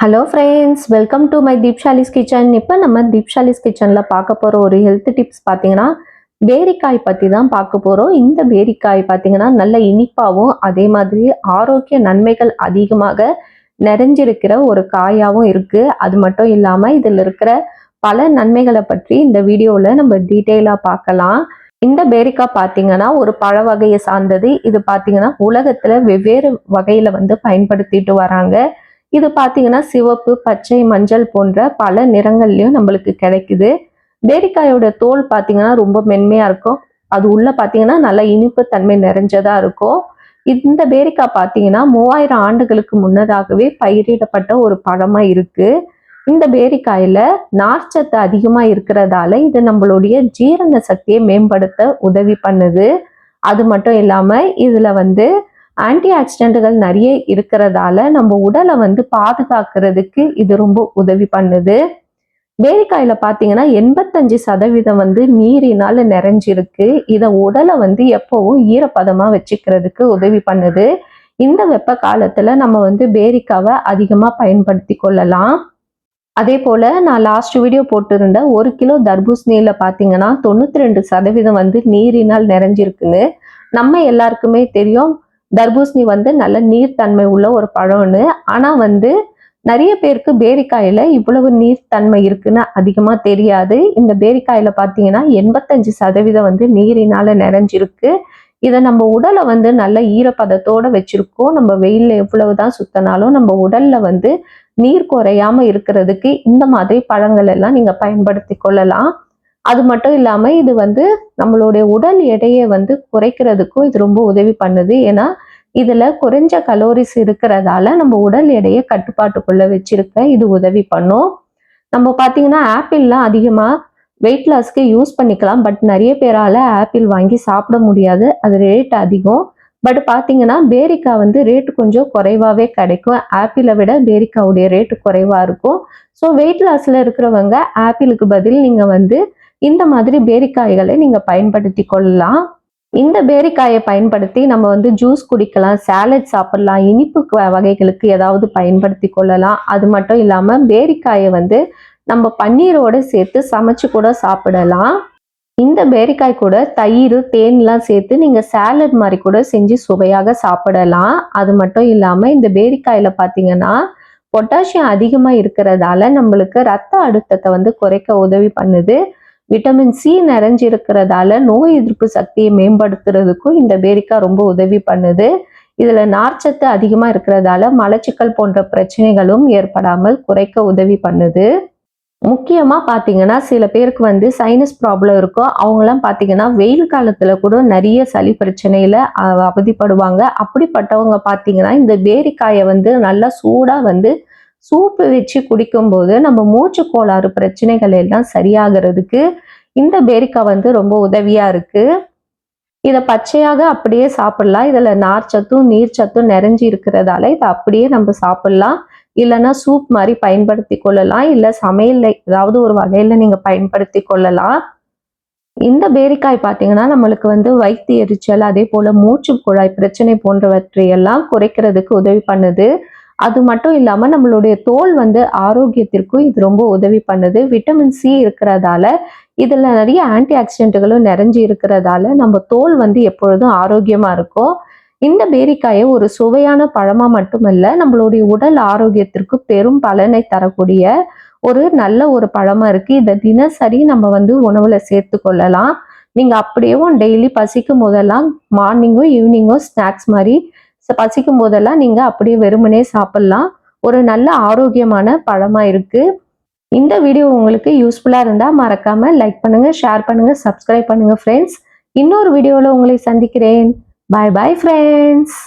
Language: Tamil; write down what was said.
Hello friends welcome to my Deepshali's kitchen இப்போ நம்ம தீப்ஷாலிஸ் கிச்சனில் பார்க்க போகிற ஒரு ஹெல்த் டிப்ஸ் பார்த்தீங்கன்னா பேரிக்காய் பற்றி தான் பார்க்க போகிறோம் இந்த பேரிக்காய் பார்த்தீங்கன்னா நல்ல இனிப்பாகவும் அதே மாதிரி ஆரோக்கிய நன்மைகள் அதிகமாக நிறைஞ்சிருக்கிற ஒரு காயாகவும் இருக்குது அது மட்டும் இல்லாமல் இதில் இருக்கிற பல நன்மைகளை பற்றி இந்த வீடியோவில் நம்ம டீட்டெயிலாக பார்க்கலாம். இந்த பேரிக்காய் பார்த்தீங்கன்னா ஒரு பழ வகையை சார்ந்தது. இது பார்த்தீங்கன்னா உலகத்தில் வெவ்வேறு வகையில் வந்து பயன்படுத்திட்டு வராங்க. இது பார்த்தீங்கன்னா சிவப்பு பச்சை மஞ்சள் போன்ற பல நிறங்கள்லையும் நம்மளுக்கு கிடைக்குது. பேரிக்காயோட தோல் பார்த்தீங்கன்னா ரொம்ப மென்மையாக இருக்கும். அது உள்ள பார்த்தீங்கன்னா நல்ல இனிப்பு தன்மை நிறைஞ்சதா இருக்கும். இந்த பேரிக்காய் பார்த்தீங்கன்னா மூவாயிரம் ஆண்டுகளுக்கு முன்னதாகவே பயிரிடப்பட்ட ஒரு பழமா இருக்கு. இந்த பேரிக்காயில நார்ச்சத்து அதிகமா இருக்கிறதால இது நம்மளுடைய ஜீரண சக்தியை மேம்படுத்த உதவி பண்ணுது. அது மட்டும் இல்லாம இதுல வந்து ஆன்டி ஆக்சிடென்ட்டுகள் நிறைய இருக்கிறதால நம்ம உடலை வந்து பாதுகாக்கிறதுக்கு இது ரொம்ப உதவி பண்ணுது. பேரிக்காயில பார்த்தீங்கன்னா எண்பத்தஞ்சு சதவீதம் வந்து நீரினால நிறைஞ்சிருக்கு. இதை உடலை வந்து எப்பவும் ஈரப்பதமா வச்சுக்கிறதுக்கு உதவி பண்ணுது. இந்த வெப்ப காலத்துல நம்ம வந்து பேரிக்காவை அதிகமா பயன்படுத்தி கொள்ளலாம். அதே போல நான் லாஸ்ட் வீடியோ போட்டிருந்த ஒரு கிலோ தர்பூசணியில பார்த்தீங்கன்னா தொண்ணூத்தி ரெண்டு சதவீதம் வந்து நீரினால் நிறைஞ்சிருக்குன்னு நம்ம எல்லாருக்குமே தெரியும். தர்பூசணி வந்து நல்ல நீர்த்தன்மை உள்ள ஒரு பழம்னு ஆனால் வந்து நிறைய பேருக்கு பேரிக்காயில் இவ்வளவு நீர்த்தன்மை இருக்குன்னு அதிகமாக தெரியாது. இந்த பேரிக்காயில் பார்த்தீங்கன்னா எண்பத்தஞ்சு சதவீதம் வந்து நீரினால் நிறைஞ்சிருக்கு. இதை நம்ம உடலை வந்து நல்ல ஈரப்பதத்தோடு வச்சிருக்கோம். நம்ம வெயில்ல எவ்வளவுதான் சுத்தினாலும் நம்ம உடலில் வந்து நீர் குறையாம இருக்கிறதுக்கு இந்த மாதிரி பழங்கள் எல்லாம் நீங்கள் பயன்படுத்தி கொள்ளலாம். அது மட்டும் இல்லாமல் இது வந்து நம்மளுடைய உடல் எடையை வந்து குறைக்கிறதுக்கும் இது ரொம்ப உதவி பண்ணுது. ஏன்னா இதில் குறைஞ்ச கலோரிஸ் இருக்கிறதால நம்ம உடல் எடையை கட்டுப்பாட்டுக்குள்ளே வச்சிருக்க இது உதவி பண்ணும். நம்ம பார்த்தீங்கன்னா ஆப்பிள்லாம் அதிகமாக வெயிட் லாஸ்க்கு யூஸ் பண்ணிக்கலாம். பட் நிறைய பேரால ஆப்பிள் வாங்கி சாப்பிட முடியாது. அது ரேட் அதிகம். பட் பார்த்தீங்கன்னா பேரிக்கா வந்து ரேட்டு கொஞ்சம் குறைவாகவே கிடைக்கும். ஆப்பிளை விட பேரிக்காவுடைய ரேட்டு குறைவாக இருக்கும். ஸோ வெயிட் லாஸில் இருக்கிறவங்க ஆப்பிளுக்கு பதில் நீங்கள் வந்து இந்த மாதிரி பேரிக்காய்களை நீங்கள் பயன்படுத்தி கொள்ளலாம். இந்த பேரிக்காயை பயன்படுத்தி நம்ம வந்து ஜூஸ் குடிக்கலாம் சாலட் சாப்பிடலாம் இனிப்பு வ- வகைகளுக்கு ஏதாவது பயன்படுத்தி கொள்ளலாம். அது மட்டும் இல்லாமல் பேரிக்காயை வந்து நம்ம பன்னீரோடு சேர்த்து சமைச்சு கூட சாப்பிடலாம். இந்த பேரிக்காய் கூட தயிர் தேன்லாம் சேர்த்து நீங்கள் சாலட் மாதிரி கூட செஞ்சு சுவையாக சாப்பிடலாம். அது மட்டும் இல்லாமல் இந்த பேரிக்காயில் பார்த்தீங்கன்னா பொட்டாசியம் அதிகமாக இருக்கிறதால நம்மளுக்கு ரத்த அழுத்தத்தை வந்து குறைக்க உதவி பண்ணுது. விட்டமின் சி நிறைஞ்சிருக்கிறதால நோய் எதிர்ப்பு சக்தியை மேம்படுத்துறதுக்கும் இந்த பேரிக்காய் ரொம்ப உதவி பண்ணுது. இதில் நார்ச்சத்து அதிகமாக இருக்கிறதால மலச்சிக்கல் போன்ற பிரச்சனைகளும் ஏற்படாமல் குறைக்க உதவி பண்ணுது. முக்கியமாக பார்த்தீங்கன்னா சில பேருக்கு வந்து சைனஸ் ப்ராப்ளம் இருக்கும் அவங்களாம் பார்த்தீங்கன்னா வெயில் காலத்தில் கூட நிறைய சளி பிரச்சனையில் அவதிப்படுவாங்க. அப்படிப்பட்டவங்க பார்த்தீங்கன்னா இந்த பேரிக்காயை வந்து நல்லா சூடாக வந்து சூப்பு வச்சு குடிக்கும்போது நம்ம மூச்சு கோளாறு பிரச்சனைகள் எல்லாம் சரியாகிறதுக்கு இந்த பேரிக்காய் வந்து ரொம்ப உதவியா இருக்கு. இதை பச்சையாக அப்படியே சாப்பிடலாம். சத்தும் நார்ச்சத்தும் நீர்ச்சத்தும் நிறைஞ்சு இருக்கிறதால இதை அப்படியே நம்ம சாப்பிடலாம். இல்லைன்னா சூப் மாதிரி பயன்படுத்தி கொள்ளலாம். இல்லை சமையல்ல ஏதாவது ஒரு வகையில நீங்கள் பயன்படுத்தி கொள்ளலாம். இந்த பேரிக்காய் பார்த்தீங்கன்னா நம்மளுக்கு வந்து வயிற்று எரிச்சல் அதே போல மூச்சு குழாய் பிரச்சனை போன்றவற்றையெல்லாம் குறைக்கிறதுக்கு உதவி பண்ணுது. அது மட்டும் இல்லாமல் நம்மளுடைய தோல் வந்து ஆரோக்கியத்திற்கும் இது ரொம்ப உதவி பண்ணுது. விட்டமின் சி இருக்கிறதால இதில் நிறைய ஆன்டி ஆக்சிடென்ட்டுகளும் நிறைஞ்சு இருக்கிறதால நம்ம தோல் வந்து எப்பொழுதும் ஆரோக்கியமாக இருக்கும் இந்த பேரிக்காயை ஒரு சுவையான பழமாக மட்டுமல்ல நம்மளுடைய உடல் ஆரோக்கியத்திற்கு பெரும் பலனை தரக்கூடிய ஒரு நல்ல ஒரு பழமாக இருக்குது இதை தினசரி நம்ம வந்து உணவில் சேர்த்து கொள்ளலாம். நீங்கள் அப்படியேவும் டெய்லி பசிக்கும் போதெல்லாம் மார்னிங்கோ ஈவினிங்கோ ஸ்நாக்ஸ் மாதிரி பசிக்கும் போதெல்லாம் நீங்க அப்படியே வெறுமனே சாப்பிடலாம். ஒரு நல்ல ஆரோக்கியமான பழமா இருக்கு. இந்த வீடியோ உங்களுக்கு யூஸ்ஃபுல்லா இருந்தா மறக்காம லைக் பண்ணுங்க ஷேர் பண்ணுங்க சப்ஸ்கிரைப் பண்ணுங்க ஃப்ரெண்ட்ஸ் இன்னொரு வீடியோவில் உங்களை சந்திக்கிறேன். பாய் பாய் ஃப்ரெண்ட்ஸ்